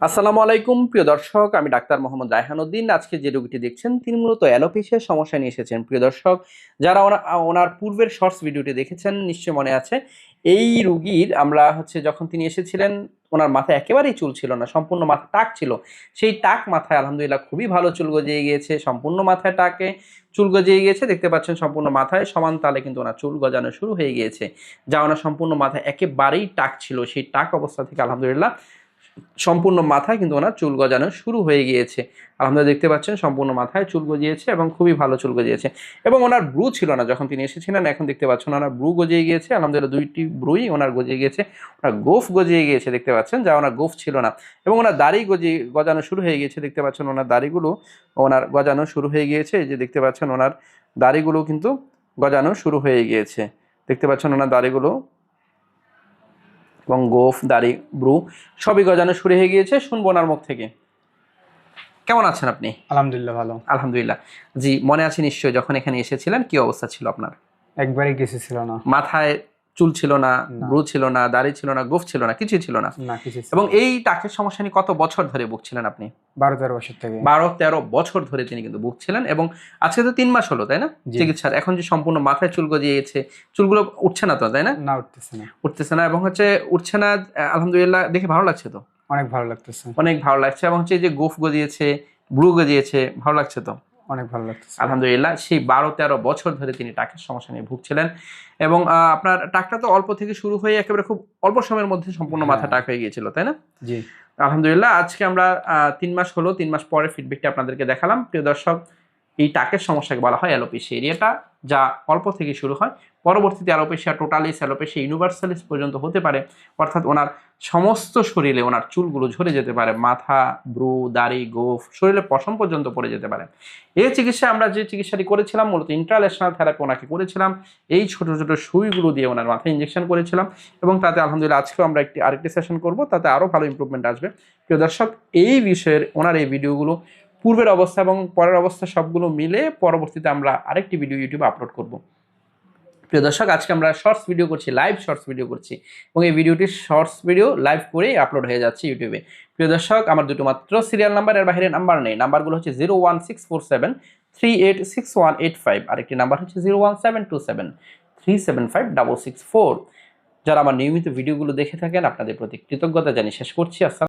আসসালামু আলাইকুম, প্রিয় দর্শক, আমি ডাক্তার মোহাম্মদ রায়হানুদ্দিন আজকে যে রোগীটি দেখছেন, তিনি মূলত অ্যালোপেশিয়ার সমস্যা নিয়ে এসেছেন, প্রিয় দর্শক। যারা ওনা- ওনার পূর্বের শর্টস ভিডিওটি দেখেছেন নিশ্চয় মনে আছে, এই রুগীর আমরা হচ্ছে যখন তিনি এসেছিলেন, ওনার মাথায় একেবারেই চুল ছিল না, সম্পূর্ণ মাথা টাক ছিল। সেই টাক মাথায় আলহামদুলিল্লাহ খুবই ভালো চুল গজিয়ে গিয়েছে, সম্পূর্ণ মাথায় টাকে চুল গজিয়ে গিয়েছে। দেখতে পাচ্ছেন সম্পূর্ণ মাথায় সমান তালে কিন্তু ওনার চুল গজানো শুরু হয়ে গিয়েছে, যা ওনার সম্পূর্ণ মাথায় একেবারেই টাক ছিল। সেই টাক অবস্থা থেকে আলহামদুলিল্লাহ সম্পূর্ণ মাথায় কিন্তু ওনার চুল গজানো শুরু হয়ে গিয়েছে। আর আলহামদুলিল্লাহ দেখতে পাচ্ছেন, সম্পূর্ণ মাথায় চুল গজিয়েছে এবং খুবই ভালো চুল গজিয়েছে। এবং ওনার ব্রু ছিল না যখন তিনি এসেছিলেন, এখন দেখতে পাচ্ছেন ওনার ব্রু গজিয়ে গিয়েছে। আলহামদুলিল্লাহ দুইটি ব্রুই ওনার গজিয়ে গিয়েছে। ওনার গোফ গজিয়ে গিয়েছে, দেখতে পাচ্ছেন, যা ওনার গোফ ছিল না। এবং ওনার দাড়ি গজিয়ে, গজানো শুরু হয়ে গিয়েছে, দেখতে পাচ্ছেন ওনার দাড়িগুলো ওনার গজানো শুরু হয়ে গিয়েছে। এই যে দেখতে পাচ্ছেন ওনার দাড়িগুলো কিন্তু গজানো শুরু হয়ে গিয়েছে। দেখতে পাচ্ছেন ওনার দাড়িগুলো এবং গোফ দাড়ি ব্রু সবই গজানো শুরু হয়ে গিয়েছে শুনব ওনার মুখ থেকে। কেমন আছেন আপনি? আলহামদুলিল্লাহ ভালো। আলহামদুলিল্লাহ। জি মনে আছে নিশ্চয়ই যখন এখানে এসেছিলেন কি অবস্থা ছিল আপনার? একবারই কিছু ছিল না। মাথায় চুল ছিল না। ব্রু ছিল না দাড়ি ছিল না গোফ ছিল না কিছুই ছিল না। এবং এই টাকের সমস্যা নিয়ে কত বছর ধরে ভুগছিলেন আপনি? বারো তেরো বছর থেকে। বারো তেরো বছর ধরে তিনি কিন্তু ভুগছিলেন এবং আজকে তো তিন মাস হলো তাই না। চিকিৎসার। এখন যে সম্পূর্ণ মাথায় চুল গজিয়ে গেছে চুলগুলো উঠছে না তো তাই না? না উঠতেছে না। উঠতেছে না এবং হচ্ছে উঠছে না আলহামদুলিল্লাহ দেখে ভালো লাগছে তো? অনেক ভালো লাগতেছে। অনেক ভালো লাগছে এবং হচ্ছে এই যে গোফ গজিয়েছে ব্রু গজিয়েছে ভালো লাগছে তো? অনেক ভালো লাগছে আলহামদুলিল্লাহ সেই বারো তেরো বছর ধরে তিনি টাকের সমস্যা নিয়ে ভুগছিলেন এবং আপনার টাকটা তো অল্প থেকে শুরু হয়ে একেবারে খুব অল্প সময়ের মধ্যে সম্পূর্ণ মাথা হ্যাঁ। টাক হয়ে গিয়েছিল তাই না? জি। আলহামদুলিল্লাহ আজকে আমরা তিন মাস হলো তিন মাস পরে ফিডব্যাকটা আপনাদেরকে দেখালাম। প্রিয় দর্শক এই টাকের সমস্যাকে বলা হয় অ্যালোপিসি এরিয়াটা যা অল্প থেকে শুরু হয়। পরবর্তীতে অ্যালোপেশিয়া টোটালিস, অ্যালোপেশিয়া ইউনিভার্সালিস পর্যন্ত হতে পারে। অর্থাৎ ওনার সমস্ত শরীরে ওনার চুলগুলো ঝরে যেতে পারে। মাথা ব্রু দাড়ি, গোফ শরীরে পশম পর্যন্ত পড়ে যেতে পারে। এই চিকিৎসা আমরা যে চিকিৎসাটি করেছিলাম, মূলত ইন্টারন্যাশনাল থেরাপি ওনাকে করেছিলাম। এই ছোট ছোট সুইগুলো দিয়ে ওনার মাথায় ইঞ্জেকশন করেছিলাম এবং তাতে আলহামদুলিল্লাহ আজকেও আমরা একটি আরেকটি সেশন করব। তাতে আরও ভালো ইমপ্রুভমেন্ট আসবে। প্রিয় দর্শক, এই বিষয়ের, ওনার এই ভিডিওগুলো পূর্বের অবস্থা এবং পরের অবস্থা সবগুলো মিলে পরবর্তীতে আমরা আরেকটি ভিডিও ইউটিউবে আপলোড করব। প্রিয় দর্শক, আজকে আমরা শর্টস ভিডিও করছি লাইভ শর্টস ভিডিও করছি এবং এই ভিডিওটি শর্টস ভিডিও লাইভ করেই আপলোড হয়ে যাচ্ছে ইউটিউবে প্রিয় দর্শক, আমার দুটো মাত্র সিরিয়াল নাম্বার এর বাইরে নাম্বার নেই। নাম্বারগুলো হচ্ছে zero one six four seven three eight six one eight five আরেকটি নাম্বার হচ্ছে zero one seven two seven three seven five double six four যারা আমার নিয়মিত ভিডিওগুলো দেখে থাকেন, আপনাদের প্রতি কৃতজ্ঞতা জানিয়ে শেষ করছি। আসসালাম